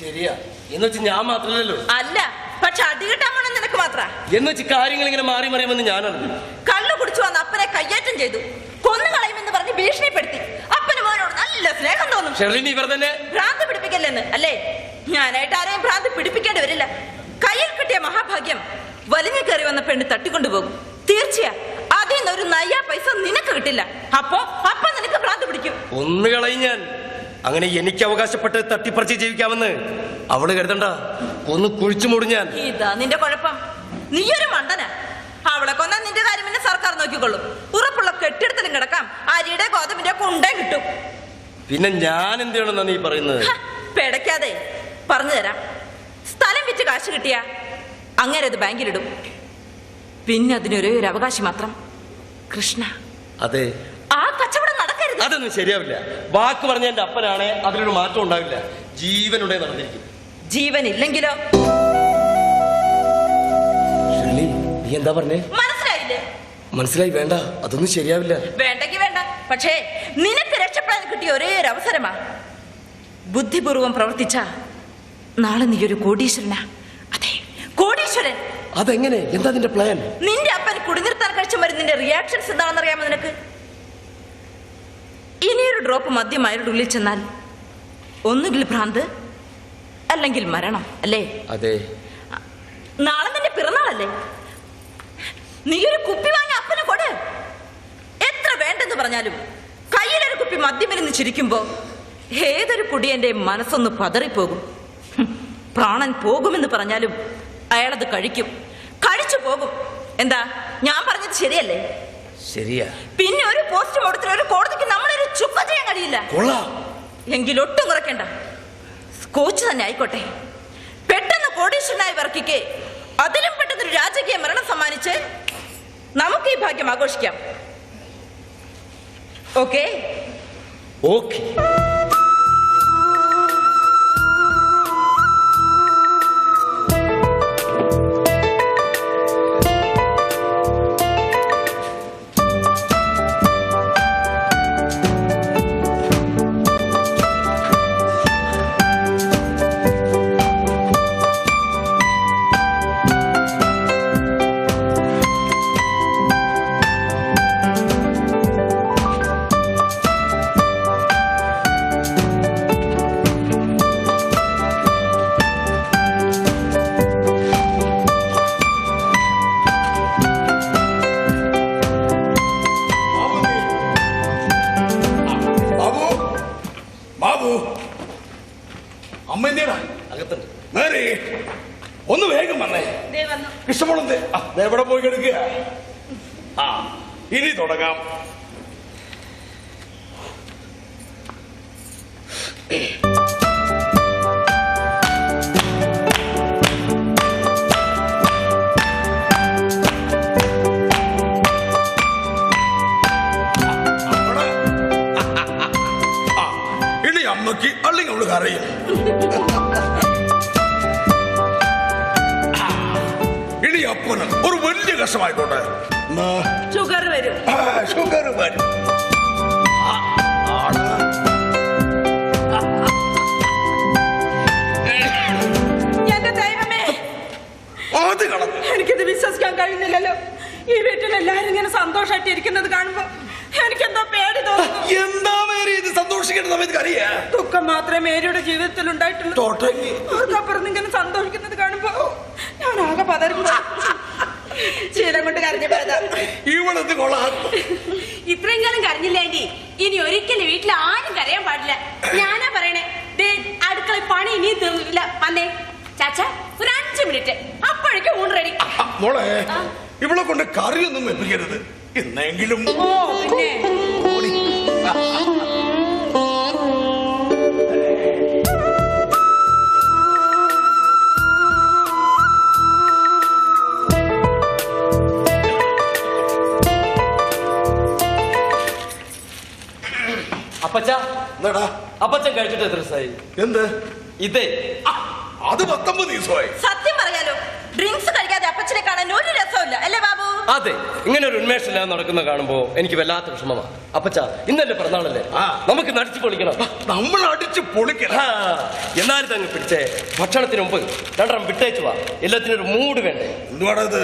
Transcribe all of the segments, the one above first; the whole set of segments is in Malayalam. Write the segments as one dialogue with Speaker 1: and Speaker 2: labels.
Speaker 1: ശരിയാ. എന്ന് വെച്ച് ഞാൻ മാത്രമല്ലല്ലോ
Speaker 2: അല്ല പക്ഷെ അടി കിട്ടാൻ വേണം നിനക്ക് മാത്ര?
Speaker 1: എന്ന് വെച്ച് കാര്യങ്ങൾ ഇങ്ങനെ മാറി മറിയുമെന്ന് ഞാനറിഞ്ഞു.
Speaker 2: കള്ളു കുടിച്ചു വന്ന അപ്പനെ കയ്യേറ്റം ചെയ്തു. കൊന്നു കളയുമെന്ന് പറഞ്ഞ് ഭീഷണിപ്പെടുത്തി. അപ്പന് മോനോട് നല്ല സ്നേഹം തോന്നും.
Speaker 1: ഷെർലിനി ഇവർ തന്നെ
Speaker 2: ഭ്രാന്ത് പിടിപ്പിക്കല്ലെന്ന് അല്ലേ? ഞാനായിട്ട് ആരെയും ഭ്രാന്ത് പിടിപ്പിക്കേണ്ടി വരില്ല. കയ്യിൽ കിട്ടിയ മഹാഭാഗ്യം വലിഞ്ഞു കയറി വന്ന പെണ്ണ് തട്ടിക്കൊണ്ടുപോകും തീർച്ചയാ അതിൽ നിന്ന് ഒരു നയ്യ പൈസ നിനക്ക് കിട്ടില്ല. അപ്പോ അപ്പൊ നിനക്ക് ഭ്രാന്ത് പിടിക്കും.
Speaker 1: ഒന്ന് കളയും ഞാൻ. അങ്ങനെ എനിക്ക് അവകാശപ്പെട്ട് തട്ടിപ്പറിച്ച് ജീവിക്കാമെന്ന് അവൾ കരുതണ്ട. ഒന്ന് കുഴിച്ചു മുടിഞ്ഞാൽ
Speaker 2: ഇതാ നിന്റെ കുഴപ്പം. നീയൊരു മണ്ടന. അവളെ കൊന്നാ നിന്റെ കാര്യം പിന്നെ സർക്കാർ നോക്കിക്കൊള്ളും. ഉറപ്പുള്ള കെട്ടിടത്തിലും കിടക്കാം. അരിയുടെ ഗോതമ്പിന്റെ കുണ്ടേ കിട്ടും.
Speaker 1: പിന്നെ ഞാൻ എന്തിനാണെന്നാ നീ പറയുന്നത്?
Speaker 2: പെടയ്ക്കാതെ. പറഞ്ഞു തരാം. സ്ഥലം വിറ്റ് കാശ് കിട്ടിയ അങ്ങനെ അത് ബാങ്കിലിടും. പിന്നെ അതിനൊരേ ഒരു അവകാശം മാത്രം. കൃഷ്ണ.
Speaker 1: അതെ. അതൊന്നും ശരിയാവില്ല. വാക്ക് പറഞ്ഞ എന്റെ അപ്പനാണ് അതിലൊരു മാറ്റം ഉണ്ടാവില്ല. ജീവനുടെ നടന്നിരിക്കും.
Speaker 2: ജീവൻ ഇല്ലെങ്കിലോ
Speaker 1: നീ എന്താ പറഞ്ഞേ?
Speaker 2: മനസ്സിലായില്ലേ?
Speaker 1: മനസ്സിലായി വേണ്ട. അതൊന്നും ശരിയാവില്ല.
Speaker 2: വേണ്ടെങ്കി വേണ്ട. പക്ഷേ നിനക്ക് രക്ഷപ്പെടാൻ കിട്ടിയ ഒരേ ഒരു അവസരമാ ബുദ്ധിപൂർവം പ്രവർത്തിച്ച നാളെ നീ ഒരു കോടീശ്വരനാ. അതെ കോടീശ്വരൻ.
Speaker 1: അതെങ്ങനെ? എന്താ നിന്റെ പ്ലാൻ
Speaker 2: നിന്റെ അപ്പൻ കുടിനിർത്താൻ കഴിച്ച മരുന്നിന്റെ റിയാക്ഷൻസ് എന്താണെന്ന് അറിയാമോ നിനക്ക്? ഇനിയൊരു ഡ്രോപ്പ് മദ്യം അയാളുടെ ഉള്ളിൽ ചെന്നാൽ ഒന്നുകിൽ ഭ്രാന്ത് അല്ലെങ്കിൽ മരണം അല്ലേ?
Speaker 1: അതെ.
Speaker 2: നാളെ തന്നെ പിറന്നാളല്ലേ? നീ ഒരു കുപ്പി വാങ്ങി അപ്പന് കൊട്. എത്ര വേണ്ടെന്ന് പറഞ്ഞാലും കയ്യിലൊരു കുപ്പി മദ്യമിരുന്ന് ചിരിക്കുമ്പോ ഏതൊരു കുടിയന്റെ മനസ്സൊന്ന് പതറിപ്പോകും. പ്രാണൻ പോകുമെന്ന് പറഞ്ഞാലും അയാളത് കഴിക്കും. കഴിച്ചു പോകും. എന്താ? ഞാൻ പറഞ്ഞത് ശരിയല്ലേ?
Speaker 1: ശരിയാ.
Speaker 2: പിന്നെ ഒരു പോസ്റ്റ് കൊടുത്തിട്ട് ഒരു കോടതിക്ക് നമ്മളൊരു ചുക്ക ചെയ്യാൻ കഴിയില്ല.
Speaker 1: കൊള്ളാം.
Speaker 2: എങ്കിലൊട്ടും കുറയ്ക്കണ്ട. കോച്ച് തന്നെ ആയിക്കോട്ടെ. പെട്ടെന്ന് കോടീശ്വരനായി വർക്കിക്കേ അതിലും പെട്ടെന്ന് ഒരു രാജകീയ മരണം സമ്മാനിച്ച് നമുക്ക് ഈ ഭാഗ്യം ആഘോഷിക്കാം. ഓക്കെ?
Speaker 1: ഓക്കെ.
Speaker 3: ഇനി
Speaker 2: കഴിയുന്നില്ലല്ലോ. ഈ വീട്ടിൽ എല്ലാരും ഇങ്ങനെ സന്തോഷമായിട്ട് ഇരിക്കുന്നത് കാണുമ്പോ എനിക്കെന്തോ പേടി തോന്നുന്നു.
Speaker 3: എന്താ മേരി ഇത് സന്തോഷിക്കേണ്ട സമയത്ത് അറിയാ
Speaker 2: ദുഃഖം മാത്രമേ മേരിയുടെ ജീവിതത്തിൽ ഉണ്ടായിട്ടുള്ളൂ.
Speaker 3: തോട്ടങ്ങി
Speaker 2: അവർക്കപ്പുറത്ത് ഇങ്ങനെ സന്തോഷിക്കുന്നത് കാണുമ്പോ ഞാൻ ആകെ പതറുന്നു ശീലം കൊണ്ട് കരഞ്ഞു
Speaker 3: കൊള്ളാം?
Speaker 4: ഇത്രയും കാലം കരഞ്ഞില്ലേണ്ടി ഇനി ഒരിക്കലും വീട്ടിൽ ആരും കരയാൻ പാടില്ല. ഞാനാ പറയണേ ദേ അടുക്കള പണി ഇനി തീർന്നില്ല വന്നേ. ചാച്ച ഒരു അഞ്ചു മിനിറ്റ്. അപ്പോഴേക്കും ഊണ് റെഡി
Speaker 3: മോളെ ഇവളെ കൊണ്ട് കറിയൊന്നും വെപ്പിക്കരുത് എന്നെങ്കിലും.
Speaker 1: അപ്പച്ച
Speaker 3: എന്താടാ?
Speaker 1: അപ്പച്ചൻ കഴിച്ചിട്ട് എത്ര ദിവസമായി?
Speaker 3: എന്ത്?
Speaker 1: ഇതേ.
Speaker 3: അത് പത്തൊമ്പത് ദിവസമായി.
Speaker 2: സത്യം കാണാൻ ഒരു രസമില്ല അല്ലേ ബാബു?
Speaker 1: അതെ ഇങ്ങനെ ഒരു ഉന്മേഷമില്ലാതെ നടക്കുന്ന കാണുമ്പോ എനിക്ക് വല്ലാത്ത വിഷമമാണ് അപ്പച്ച ഇന്നല്ലേ പിറന്നാളല്ലേ?
Speaker 3: ആ.
Speaker 1: നമുക്ക് നടിച്ചു പൊളിക്കണം.
Speaker 3: നമ്മൾ അടിച്ചു പൊളിക്കണം.
Speaker 1: എന്നാലും തന്നെ പിടിച്ചേ ഭക്ഷണത്തിന് മുമ്പ് രണ്ടെണ്ണം വിട്ടേച്ചു വാ. എല്ലാത്തിനും ഒരു മൂഡ് വേണ്ടേ?
Speaker 3: എന്തുവാണത്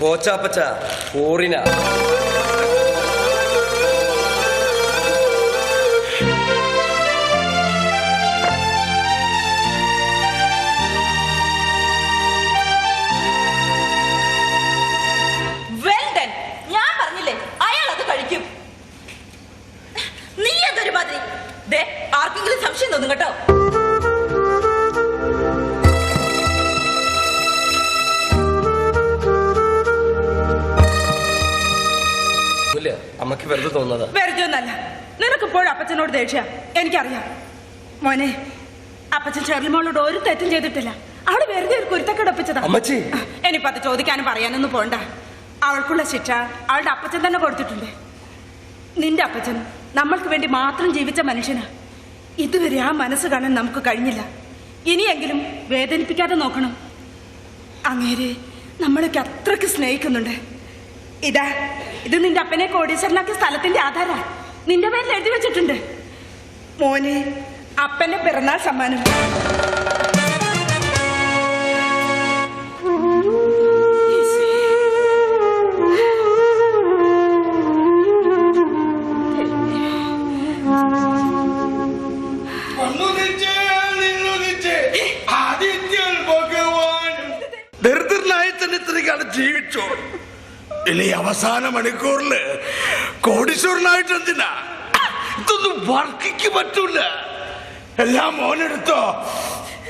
Speaker 1: കോച്ചാപ്പച്ച ഫോറിന
Speaker 2: ആർക്കെങ്കിലും സംശയം തോന്നും കേട്ടോ.
Speaker 1: അമ്മയ്ക്ക് വെറുതെ
Speaker 5: വെറുതെ ഒന്നല്ല. നിനക്കിപ്പോഴും അപ്പച്ചനോട് ദേഷ്യ? എനിക്കറിയാം. മോനെ അപ്പച്ചൻ ചെറിയമോളോട് ഒരു തെറ്റും ചെയ്തിട്ടില്ല. അവൾ വെറുതെ ഒരു കുരുത്തക്കെടുപ്പിച്ചതാ
Speaker 1: അമ്മച്ചി!
Speaker 5: ഇനിയിപ്പോ അത് ചോദിക്കാനും പറയാനൊന്നും പോണ്ട. അവൾക്കുള്ള ശിക്ഷ അവളുടെ അപ്പച്ചൻ തന്നെ കൊടുത്തിട്ടുണ്ട്. നിന്റെ അപ്പച്ചൻ നമ്മൾക്ക് വേണ്ടി മാത്രം ജീവിച്ച മനുഷ്യനാ. ഇതുവരെ ആ മനസ്സ് കാണാൻ നമുക്ക് കഴിഞ്ഞില്ല. ഇനിയെങ്കിലും വേദനിപ്പിക്കാതെ നോക്കണം. അങ്ങേരെ നമ്മളൊക്കെ അത്രയ്ക്ക് സ്നേഹിക്കുന്നുണ്ട്. ഇതാ ഇത് നിന്റെ അപ്പനെ കോടീശ്വരനാക്കിയ സ്ഥലത്തിന്റെ ആധാര നിന്റെ പേരിൽ എഴുതി വെച്ചിട്ടുണ്ട്. മോനെ അപ്പന്റെ പിറന്നാൾ സമ്മാനം.
Speaker 3: അവസാന മണിക്കൂറിൽ കോടീശ്വരനായിട്ട് എന്തിനാ? ഇതൊന്നും വർക്കിക്ക് പറ്റൂല. എല്ലാം മോനെടുത്തോ?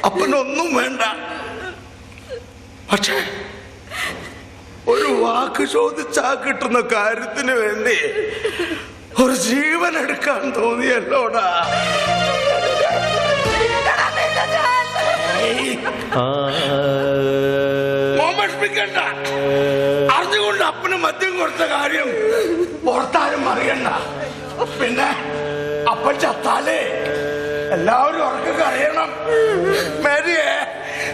Speaker 3: അപ്പനൊന്നും വേണ്ട. പക്ഷേ ഒരു വാക്ക് ചോദിച്ചാ കിട്ടുന്ന കാര്യത്തിന് വേണ്ടി ഒരു ജീവൻ എടുക്കാൻ തോന്നിയല്ലോടാ. ഏയ്, വിഷമിക്കണ്ട അറിഞ്ഞുകൊണ്ട് അപ്പന് മദ്യം കൊടുത്ത കാര്യം പുറത്താരും അറിയണ്ട പിന്നെ അപ്പൻ ചത്താലേ എല്ലാവരും ഉറക്കെ കരയണം. മേരിയെ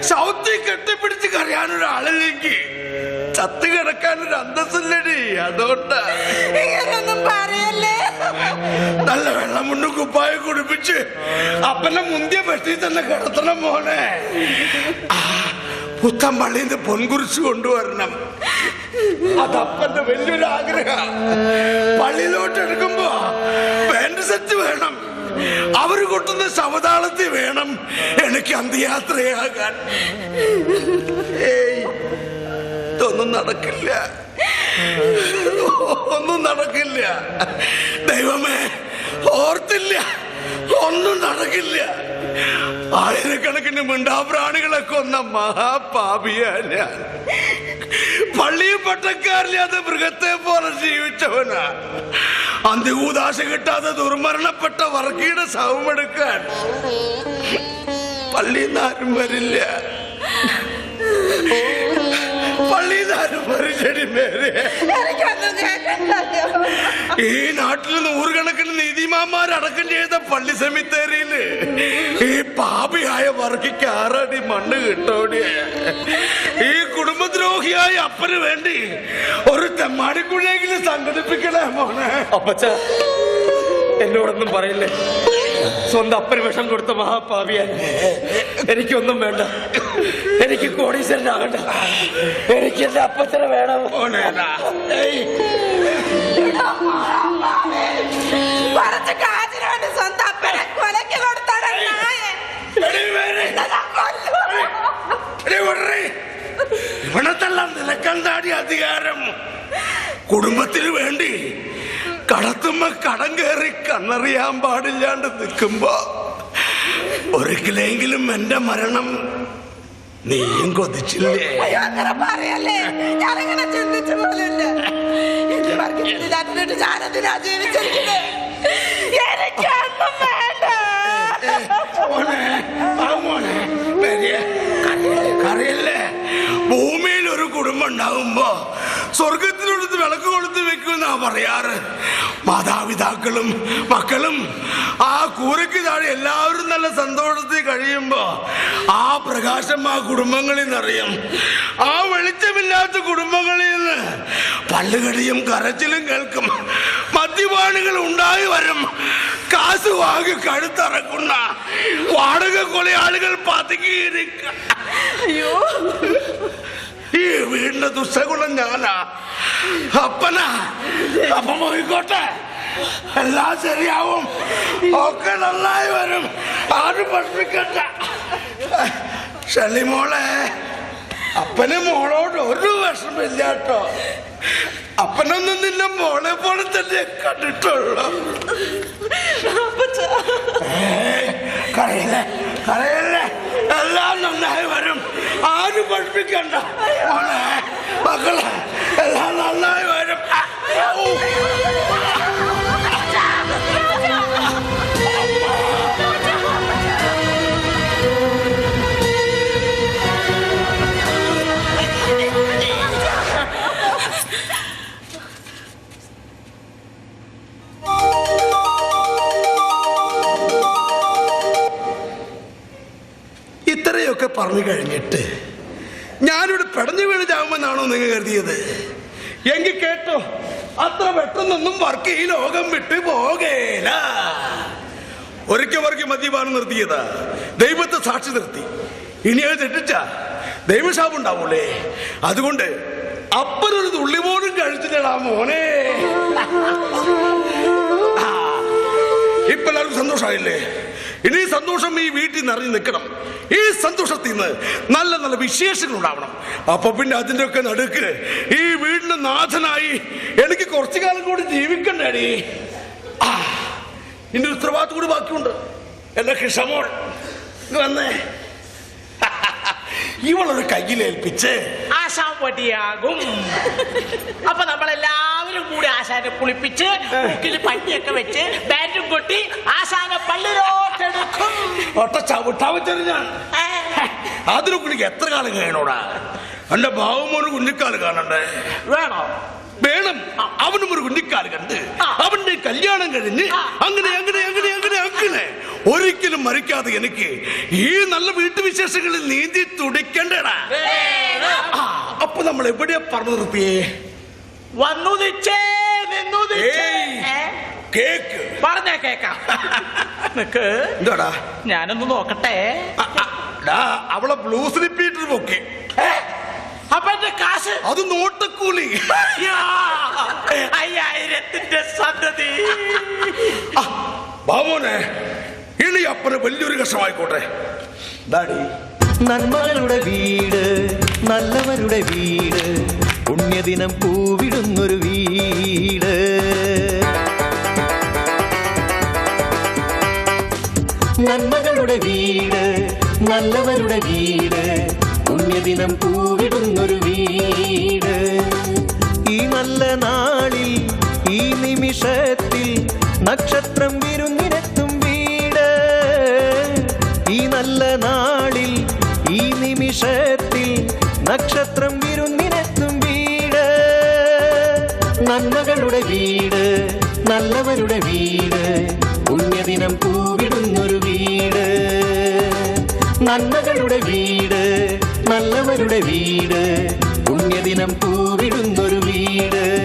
Speaker 3: സൗത്തിൽ കെട്ടിപ്പിടിച്ച് കറിയാനൊരാളിലേക്ക് ചത്ത് കിടക്കാൻ ഒരു അന്തസ്സില്ലടി. അതുകൊണ്ട്. നല്ല വെള്ളം മുണ്ട് കുപ്പായ കുടിപ്പിച്ച് അപ്പനെ മുന്തിയ പെട്ടി തന്നെ കിടത്തണം മോനെ. ആ, പുത്തൻ നിന്ന് പൊൻകുറിച്ച് കൊണ്ടുവരണം. അതപ്പന്റെ വലിയൊരു ആഗ്രഹം പള്ളിയിലോട്ട് എടുക്കുമ്പോ പാന്റ് സെറ്റ് വേണം. അവർ കൊട്ടുന്ന ശവതാളത്തിൽ വേണം എനിക്ക് അന്ത്യയാത്രയാകാൻ. ഇതൊന്നും നടക്കില്ല. ഒന്നും നടക്കില്ല. ദൈവമേ ഓർത്തില്ല. ഒന്നും നടക്കില്ല. ആയിരക്കണക്കിന് മിണ്ടാപ്രാണികളെ കൊന്ന മഹാപാപിയാ ഞാൻ. പള്ളിയും പട്ടക്കാരില്ലാതെ മൃഗത്തെ പോലെ ജീവിച്ചവനാ. അന്ത്യകൂദാശ കിട്ടാതെ ദുർമരണപ്പെട്ട വർഗീയുടെ സൗമെടുക്കാൻ പള്ളിയിൽ നിന്ന് ആരും വരില്ല. പള്ളിയിൽ നിന്ന് ആരും വരില്ലടി മേരെ ഈ നാട്ടിൽ നൂറുകണക്കിന് നീതിമാന്മാരടക്കം ചെയ്ത പള്ളി സെമിത്തേരിയിൽ വർഗിക്ക് ആറടി മണ്ണ് കിട്ടോടി. ഈ കുടുംബദ്രോഹിയായ അപ്പന് വേണ്ടി ഒരു തെമ്മാടിക്കുഴിയെങ്കിലും സംഘടിപ്പിക്കണേ മോനെ.
Speaker 1: അപ്പച്ച എന്നോടൊന്നും പറയില്ലേ? സ്വന്തം അപ്പന് വിഷം കൊടുത്ത മഹാപാവിയാൻ എനിക്കൊന്നും വേണ്ട. എനിക്ക് കോടീശ്വരനാകണ്ട. എനിക്ക് എന്റെ അപ്പച്ചനെ വേണം.
Speaker 3: മോനേടാ. കടത്തുമ്പോ കടം കയറി കണ്ണറിയാൻ പാടില്ലാണ്ട് നിൽക്കുമ്പോ ഒരിക്കലെങ്കിലും എന്റെ മരണം നീയും കൊതിച്ചില്ലേ?
Speaker 5: അയ്യോ, അങ്ങനെ പറയല്ലേ? ഞാനങ്ങനെ ചിന്തിച്ചു പോലില്ല ഞാനതിനാ ജീവിച്ചിരിക്കുന്നത് എനിക്കൊന്നും വേണ്ട.
Speaker 3: കരയല്ലേ ഭൂമിയിൽ ഒരു കുടുംബം ഉണ്ടാകുമ്പോ സ്വർഗത്തിനടുത്ത് വിളക്ക് വെക്കുമെന്നാ പറയാറ്? മാതാപിതാക്കളും മക്കളും ആ കൂരയ്ക്ക് താഴെ എല്ലാവരും നല്ല സന്തോഷത്തിൽ കഴിയുമ്പോ ആ പ്രകാശം ആ കുടുംബങ്ങളിൽ നിന്നറിയും ആ വെളിച്ചമില്ലാത്ത കുടുംബങ്ങളിൽ നിന്ന് പല്ലുകടിയും കരച്ചിലും കേൾക്കും. മദ്യപാണികൾ ഉണ്ടായി വരും. കാശ് വാങ്ങി കഴുത്തറക്കുന്ന വാടക കൊലയാളികൾ
Speaker 2: പതുക്കിയിരിക്കും
Speaker 3: ഈ വീടിന്റെ ദുസ്സഗുണം ഞാനാ. അപ്പനാ. അപ്പം പോയിക്കോട്ടെ എല്ലാം ശരിയാവും. ഒക്കെ നന്നായി വരും. ആരും പഠിപ്പിക്കണ്ട ഷെളിമോളെ അപ്പന് മോളോട് ഒരു വിഷമില്ല കേട്ടോ. അപ്പനൊന്നും നിന്നെ മോളെ പോലെ തന്നെ കണ്ടിട്ടുള്ളൂ. കരയില്ലേ? കരയില്ലേ? എല്ലാം നന്നായി വരും. ആരും പഠിപ്പിക്കണ്ട മോളെ മക്കളെ എല്ലാം നന്നായി ഞാനിവിടെ പെടഞ്ഞു വീണ് ചാവുമെന്നാണോ നിങ്ങൾ കരുതിയത്? എങ്കിൽ കേട്ടോ അത്ര പെട്ടെന്നൊന്നും വർക്ക് ഈ ലോകം വിട്ടു പോകേല. ഒരിക്കൽ വർക്ക് മദ്യപാനം നിർത്തിയതാ. ദൈവത്തെ സാക്ഷി നിർത്തി. ഇനി അത് തെറ്റിച്ച ദൈവശാപം ഉണ്ടാവൂലേ അതുകൊണ്ട് അപ്പനൊരു തുള്ളി പോലും കഴിച്ചില്ലടാ മോനെ. ആ, ഇപ്പൊ എല്ലാവർക്കും സന്തോഷമായില്ലേ? ഇനി സന്തോഷം ഈ വീട്ടിൽ നിറഞ്ഞു നിൽക്കണം. ഈ സന്തോഷത്തിൽ നിന്ന് നല്ല നല്ല വിശേഷങ്ങൾ ഉണ്ടാവണം. അപ്പൊ പിന്നെ അതിന്റെ ഒക്കെ നടുക്ക് ഈ വീടിന് നാഥനായി എനിക്ക് കുറച്ചു കാലം കൂടി ജീവിക്കണ്ടേടി. ആ, ഇനി ഉത്തരവാദിത്വം കൂടി ബാക്കിയുണ്ട്. എന്റെ കൃഷമോൾ വന്നേ. ഇവളൊരു കയ്യിലേൽപ്പിച്ച്
Speaker 6: ആശാപടിയാകും അപ്പൊ അപ്പൊ നമ്മളെല്ലാവരും കൂടി ആശാനെ കുളിപ്പിച്ച് മുക്കിൽ പഞ്ഞിയൊക്കെ വെച്ച് ബാറ്റും കൊട്ടി ആശാനെ പള്ളിയിലോട്ടെടുക്കും.
Speaker 3: ഒട്ട ചവിട്ടാവച്ചത് ഞാൻ അതിനെ കുളിക്ക് എത്ര കാലം കഴിയണോടാ? എന്റെ ഭാവമോന് കുഞ്ഞിക്കാൽ കാണണ്ടേ?
Speaker 6: വേണോ?
Speaker 3: വേണം. അവനും ഒരു കുഞ്ഞിക്കാൽ കണ്ട്. അവന്റെ കല്യാണം കഴിഞ്ഞ് അങ്ങനെ അങ്ങനെ അങ്ങനെ അങ്ങനെ അങ്ങനെ. ഒരിക്കലും മരിക്കാതെ എനിക്ക് ഈ നല്ല വീട്ടുവിശേഷങ്ങളിൽ നീന്തി തുടിക്കണ്ടേടാ. അപ്പൊ നമ്മൾ എവിടെയാ പറഞ്ഞു നിർത്തിയേ
Speaker 6: വന്നു നിച്ചേ നിന്നു നിച്ചേ
Speaker 3: ഏയ്, കേക്ക്.
Speaker 6: പറഞ്ഞേ കേക്കാം. നിക്ക്
Speaker 3: എന്താടാ
Speaker 6: ഞാനൊന്ന് നോക്കട്ടെ.
Speaker 3: അവളെ ബ്ലൂസ് റിപ്പീറ്റർ പൊക്കി?
Speaker 6: അപ്പൊ എന്റെ കാശ്?
Speaker 3: അത് നോട്ടക്കൂലി.
Speaker 6: കൂലി അയ്യായിരത്തിന്റെ സന്തതി
Speaker 3: ബാബുനെ ഇനി അപ്പന് വലിയൊരു കഷ്ടമായിക്കോട്ടെ. ഡാഡി.
Speaker 7: നന്മകളുടെ വീട് നല്ലവരുടെ വീട് പുണ്യദിനം പൂവിടുന്നൊരു വീട്. നന്മകളുടെ വീട് നല്ലവരുടെ വീട് പുണ്യദിനം പൂവിടുന്നൊരു വീട്. ഈ നല്ല നാളിൽ ഈ നിമിഷത്തിൽ നക്ഷത്രം വിരുന്നിനെത്തും വീട്. ഈ നല്ല നാളിൽ ഈ നിമിഷത്തിൽ നക്ഷത്രം നന്മകളുടെ വീട് നല്ലവരുടെ വീട് പുണ്യദിനം പൂവിടുന്നൊരു വീട്. നന്മകളുടെ വീട് നല്ലവരുടെ വീട് പുണ്യദിനം പൂവിടുന്നൊരു വീട്.